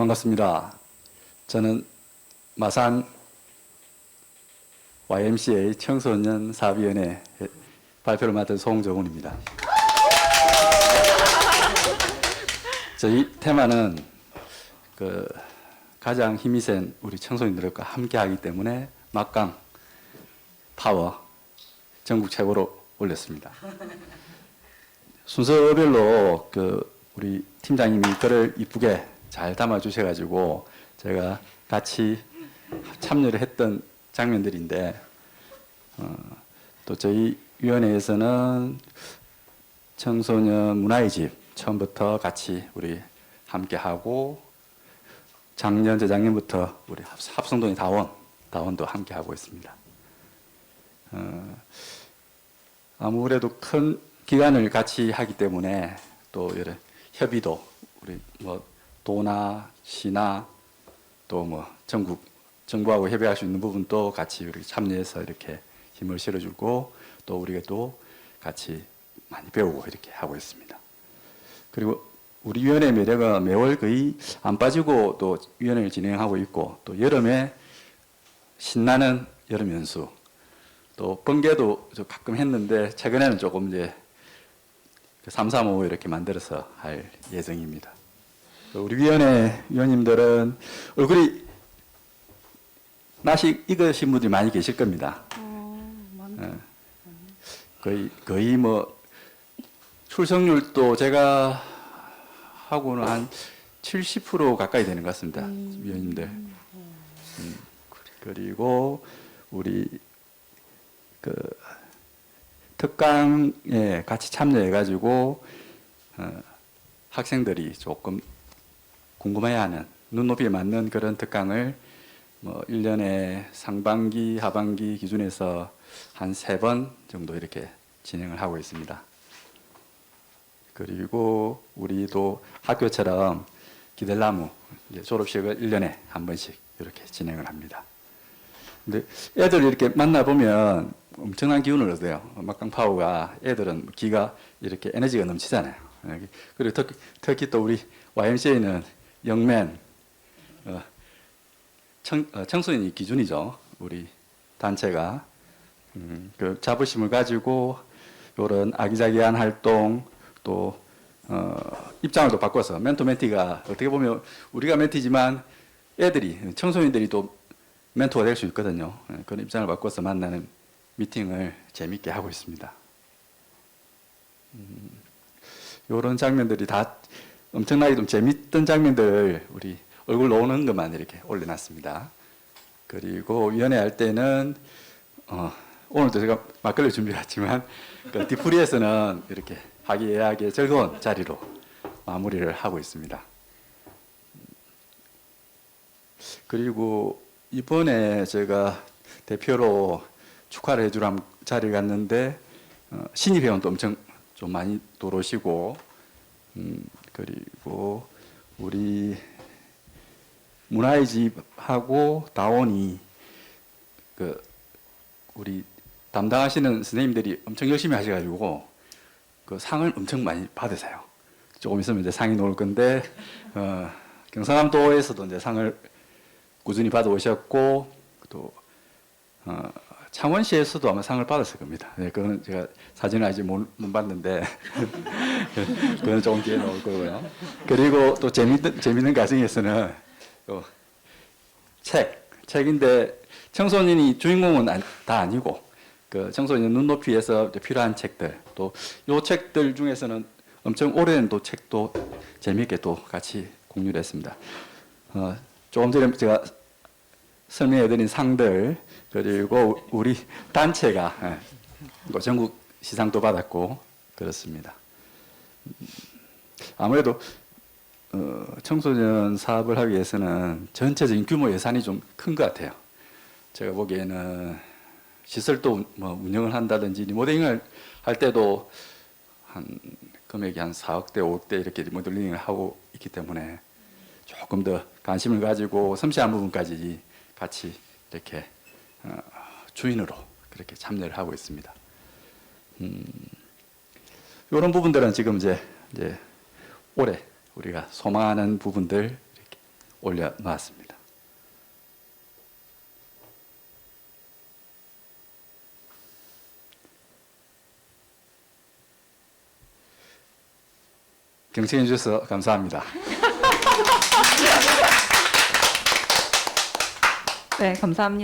반갑습니다. 저는 마산 YMCA 청소년 사업위원회 발표를 맡은 송정훈입니다. 저희 테마는 그 가장 힘이 센 우리 청소년들과 함께하기 때문에 막강 파워 전국 최고로 올렸습니다. 순서별로 그 우리 팀장님이 글을 이쁘게 잘 담아 주셔가지고 제가 같이 참여를 했던 장면들인데 어, 또 저희 위원회에서는 청소년 문화의 집 처음부터 같이 우리 함께 하고 작년 재작년부터 우리 합- 합성동의 다원 다원도 함께 하고 있습니다. 어, 아무래도 큰 기간을 같이 하기 때문에 또 여러 협의도 우리 뭐 도나 시나 또 뭐 전국 정부하고 협의할 수 있는 부분도 같이 우리 참여해서 이렇게 힘을 실어주고 또 우리가 또 같이 많이 배우고 이렇게 하고 있습니다. 그리고 우리 위원회 매력은 매월 거의 안 빠지고 또 위원회를 진행하고 있고 또 여름에 신나는 여름 연수 또 번개도 저 가끔 했는데 최근에는 조금 이제 335 이렇게 만들어서 할 예정입니다. 또 우리 위원회 위원님들은 얼굴이 낯이 익으신 분들이 많이 계실 겁니다. 예. 거의 거의 뭐 출석률도 제가 하고는 한 70% 가까이 되는 것 같습니다. 위원님들. 음, 그리고 우리 그 특강에 같이 참여해가지고 어, 학생들이 조금 궁금해하는 눈높이에 맞는 그런 특강을 뭐 1년에 상반기, 하반기 기준에서 한 세 번 정도 이렇게 진행을 하고 있습니다. 그리고 우리도 학교처럼 기델나무 졸업식을 1년에 한 번씩 이렇게 진행을 합니다. 근데 애들 이렇게 만나보면 엄청난 기운을 얻어요. 막강 파워가 애들은 기가 이렇게 에너지가 넘치잖아요. 그리고 특히, 특히 또 우리 YMCA는 영맨, 어, 청, 어, 청소년이 기준이죠. 우리 단체가. 음, 그 자부심을 가지고 이런 아기자기한 활동 또 어, 입장을 또 바꿔서 멘토 멘티가 어떻게 보면 우리가 멘티지만 애들이 청소년들이 또 멘토가 될 수 있거든요. 예, 그런 입장을 바꿔서 만나는 미팅을 재밌게 하고 있습니다. 이런 장면들이 다 엄청나게 좀 재밌던 장면들을 우리 얼굴 나오는 것만 이렇게 올려놨습니다. 그리고 위원회 할 때는 어, 오늘도 제가 막걸리 준비했지만 그 디프리에서는 이렇게 화기애애하게 즐거운 자리로 마무리를 하고 있습니다. 그리고 이번에 제가 대표로 축하를 해주라 자리를 갔는데 어, 신입 회원도 엄청 좀 많이 들어오시고 음, 그리고 우리 문화의 집하고 다원이 그 우리 담당하시는 선생님들이 엄청 열심히 하셔가지고 그 상을 엄청 많이 받으세요. 조금 있으면 이제 상이 나올 건데 어, 경상남도에서도 이제 상을 꾸준히 받아오셨고 또 어, 창원시에서도 아마 상을 받았을 겁니다. 네, 그거는 제가 사진을 아직 못, 못 봤는데 그거는 조금 뒤에 나올 거고요. 그리고 또 재밌는 재밌는 과정에서는 또 책, 책인데 청소년이 주인공은 아니- 다 아니고 그 청소년 눈높이에서 필요한 책들 또 요 책들 중에서는 엄청 오래된 또 책도 재미있게 또 같이 공유를 했습니다. 어, 조금 전에 제가 설명해드린 상들 그리고 우리 단체가 예, 뭐 전국 시상도 받았고 그렇습니다. 음, 아무래도 어, 청소년 사업을 하기 위해서는 전체적인 규모 예산이 좀 큰 것 같아요. 제가 보기에는 시설도 뭐 운영을 한다든지 리모델링을 할 때도 한 금액이 한 4억대, 5억대 이렇게 리모델링을 하고 있기 때문에 조금 더 관심을 가지고 섬세한 부분까지 같이 이렇게 어, 주인으로 그렇게 참여를 하고 있습니다. 음, 이런 부분들은 지금 이제, 이제 올해 우리가 소망하는 부분들 이렇게 올려놨습니다. 경청해 주셔서 감사합니다. 네, 감사합니다.